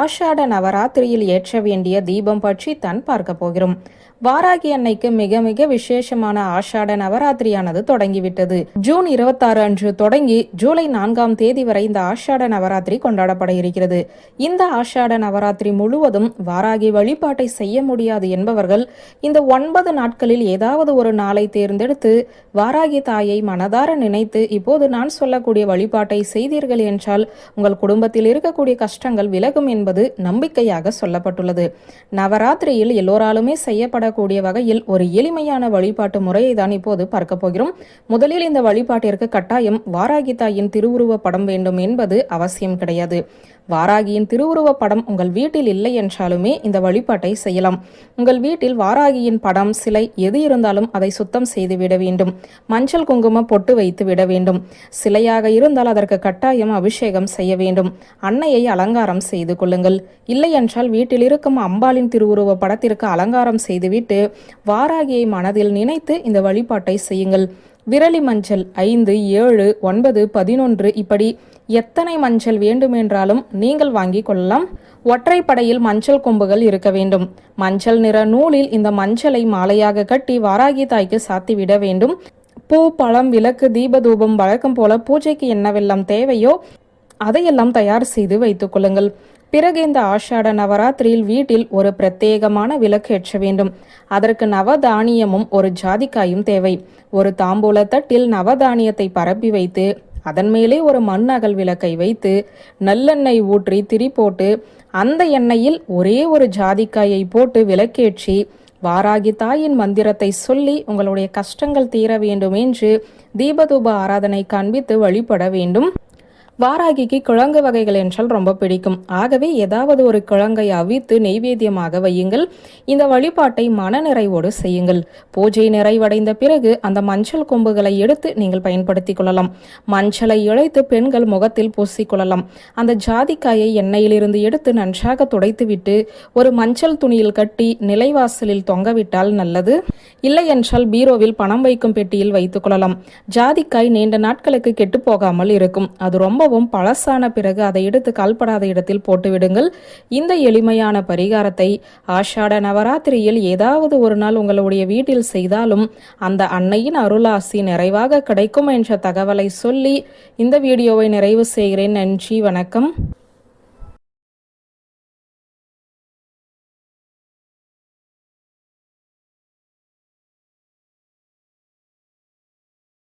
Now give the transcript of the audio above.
ஆஷாட நவராத்திரியில் ஏற்ற வேண்டிய தீபம் பற்றி தான் பார்க்க போகிறோம். வாராகி அன்னைக்கு மிக மிக விசேஷமான ஆஷாட நவராத்திரியானது தொடங்கிவிட்டது. ஜூன் இருபத்தாறு அன்று தொடங்கி ஜூலை நான்காம் தேதி வரை இந்த ஆஷாட நவராத்திரி கொண்டாடப்பட இருக்கிறது. இந்த ஆஷாட நவராத்திரி முழுவதும் வாராகி வழிபாட்டை செய்ய முடியாது என்பவர்கள் இந்த ஒன்பது நாட்களில் ஏதாவது ஒரு நாளை தேர்ந்தெடுத்து வாராகி தாயை மனதார நினைத்து இப்போது நான் சொல்லக்கூடிய வழிபாட்டை செய்தீர்கள் என்றால் உங்கள் குடும்பத்தில் இருக்கக்கூடிய கஷ்டங்கள் விலகும் என்பது நம்பிக்கையாக சொல்லப்பட்டுள்ளது. நவராத்திரியில் எல்லோராலுமே செய்யப்படக்கூடிய வகையில் ஒரு எளிமையான வழிபாட்டு முறையை தான் இப்போது பார்க்க போகிறோம். முதலில் இந்த வழிபாட்டிற்கு கட்டாயம் வாராகி தாயின் திருவுருவ படம் வேண்டும் என்பது அவசியம் கிடையாது. வாராகியின் திருவுருவ படம் உங்கள் வீட்டில் இல்லை என்றாலுமே இந்த வழிபாட்டை செய்யலாம். உங்கள் வீட்டில் வாராகியின் படம் சிலை எது இருந்தாலும் அதை சுத்தம் செய்து விட வேண்டும். மஞ்சள் குங்குமம் பொட்டு வைத்து விட வேண்டும். சிலையாக இருந்தால் அதற்கு கட்டாயம் அபிஷேகம் செய்ய வேண்டும். அன்னையை அலங்காரம் செய்து கொள்ளுங்கள். இல்லை என்றால் வீட்டில் இருக்கும் அம்பாளின் திருவுருவ படத்திற்கு அலங்காரம் செய்துவிட்டு வாராகியை மனதில் நினைத்து இந்த வழிபாட்டை செய்யுங்கள். விரலி மஞ்சள் ஐந்து ஏழு ஒன்பது பதினொன்று இப்படி எத்தனை மஞ்சள் வேண்டுமென்றாலும் நீங்கள் வாங்கிக் கொள்ளலாம். ஒற்றைப்படையில் மஞ்சள் கொம்புகள் இருக்க வேண்டும். மஞ்சள் நிற நூலில் இந்த மஞ்சளை மாலையாக கட்டி வாராகி தாய்க்கு சாத்திவிட வேண்டும். பூ பழம் விளக்கு தீபதூபம் வழக்கம் போல பூஜைக்கு என்னவெல்லாம் தேவையோ அதையெல்லாம் தயார் செய்து வைத்துக் கொள்ளுங்கள். பிறகு இந்த ஆஷாட நவராத்திரியில் வீட்டில் ஒரு பிரத்யேகமான விளக்கேற்ற வேண்டும். அதற்கு நவதானியமும் ஒரு ஜாதிக்காயும் தேவை. ஒரு தாம்பூல தட்டில் நவதானியத்தை பரப்பி வைத்து அதன் மேலே ஒரு மண் அகல் விளக்கை வைத்து நல்லெண்ணெய் ஊற்றி திரி போட்டு அந்த எண்ணெயில் ஒரே ஒரு ஜாதிக்காயை போட்டு விளக்கேற்றி வாராகி தாயின் மந்திரத்தை சொல்லி உங்களுடைய கஷ்டங்கள் தீர வேண்டும் என்று தீபதூப ஆராதனை காண்பித்து வழிபட வேண்டும். வாராகிக்கு கிழங்கு வகைகள் என்றால் ரொம்ப பிடிக்கும். ஆகவே ஏதாவது ஒரு கிழங்கை அவித்து நெய்வேத்தியமாக வையுங்கள். இந்த வழிபாட்டை மனநிறைவோடு செய்யுங்கள். பூஜை நிறைவடைந்த பிறகு அந்த மஞ்சள் கொம்புகளை எடுத்து நீங்கள் பயன்படுத்திக் கொள்ளலாம். மஞ்சளை இழைத்து பெண்கள் முகத்தில் பூசிக்கொள்ளலாம் அந்த ஜாதிக்காயை எண்ணெயிலிருந்து எடுத்து நன்றாக துடைத்துவிட்டு ஒரு மஞ்சள் துணியில் கட்டி நிலைவாசலில் தொங்கவிட்டால் நல்லது. இல்லை என்றால் பீரோவில் பணம் வைக்கும் பெட்டியில் வைத்துக் கொள்ளலாம். ஜாதிக்காய் நீண்ட நாட்களுக்கு கெட்டு போகாமல் இருக்கும். அது ரொம்ப மிகவும் பழசான பிறகு அதை எடுத்து கால்படாத இடத்தில் போட்டுவிடுங்கள் இந்த எளிமையான பரிகாரத்தை ஆஷாட நவராத்திரியில் ஏதாவது ஒரு நாள் உங்களுடைய வீட்டில் செய்தாலும் அந்த அன்னையின் அருளாசி நிறைவாக கிடைக்கும் என்ற தகவலை சொல்லி இந்த வீடியோவை நிறைவு செய்கிறேன். நன்றி வணக்கம்.